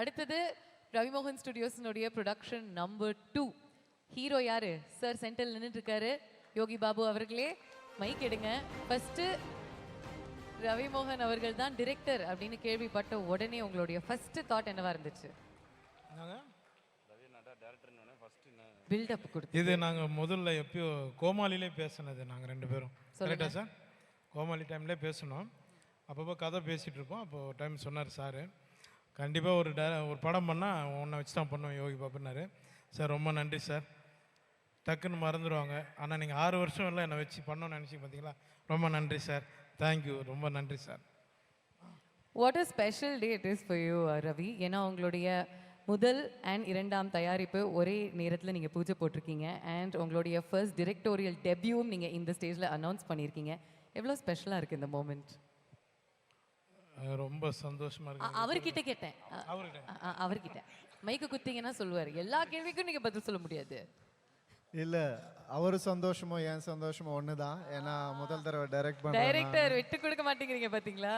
அடுத்தது ரவிமோகன் ஸ்டுடியோஸினுடைய production number two hero யாரு? சார் சென்டர் நின்றுட்டு இருக்காரு யோகி பாபு அவர்களே மைக் எடுங்க. ஃபர்ஸ்ட் ரவிமோகன் அவர்கள் தான் டிரெக்டர் அப்படின்னு கேள்விப்பட்ட உடனே உங்களுடைய ஃபர்ஸ்ட் தாட் என்னவா இருந்துச்சு? பில்டப் கொடுத்து. இது நாங்கள் முதல்ல எப்பயோ கோமாளிலே பேசினது நாங்கள் ரெண்டு பேரும். கரெக்டா சார் கோமாளி டைம்லேயே பேசினோம். அப்பப்போ கதை பேசிகிட்டு இருப்போம். அப்போ ஒரு டைம் சொன்னார் சார். கண்டிப்பாக ஒரு ட ஒரு படம் பண்ணால் உன்னை வச்சு தான் பண்ணுவோம் யோகி பாப்புனாரு சார் ரொம்ப நன்றி சார். டக்குன்னு மறந்துடுவாங்க ஆனால் நீங்கள் ஆறு வருஷம் இல்லை என்னை வச்சு பண்ணணும்னு நினச்சி பார்த்தீங்களா ரொம்ப நன்றி சார். தேங்க்யூ ரொம்ப நன்றி sir. What a special day it is for you Ravi ஏன்னா உங்களுடைய முதல் அண்ட் இரண்டாம் தயாரிப்பு ஒரே நேரத்தில் நீங்கள் பூஜை போட்டிருக்கீங்க. அண்ட் உங்களுடைய ஃபர்ஸ்ட் டிரெக்டோரியல் டெபியூம் நீங்கள் இந்த ஸ்டேஜில் அனௌன்ஸ் பண்ணியிருக்கீங்க. எவ்வளோ ஸ்பெஷலாக இருக்குது இந்த மூமெண்ட் ரொம்ப சந்தோஷமாக இருக்கு அவர்கிட்ட கேட்டேன். அவர்கிட்ட? மைக்கு குத்திங்கன்னா சொல்லுவார். எல்லா கேள்விக்கும் நீங்கள் பதில் சொல்ல முடியாது. இல்ல அவர் சந்தோஷமோ என் சந்தோஷமோ ஒண்ணுதான். ஏன்னா முதல் தடவை டைரக்ட் பண்றேன் டைரக்டர் விட்டு கொடுக்க மாட்டேங்கிறீங்க பார்த்தீங்களா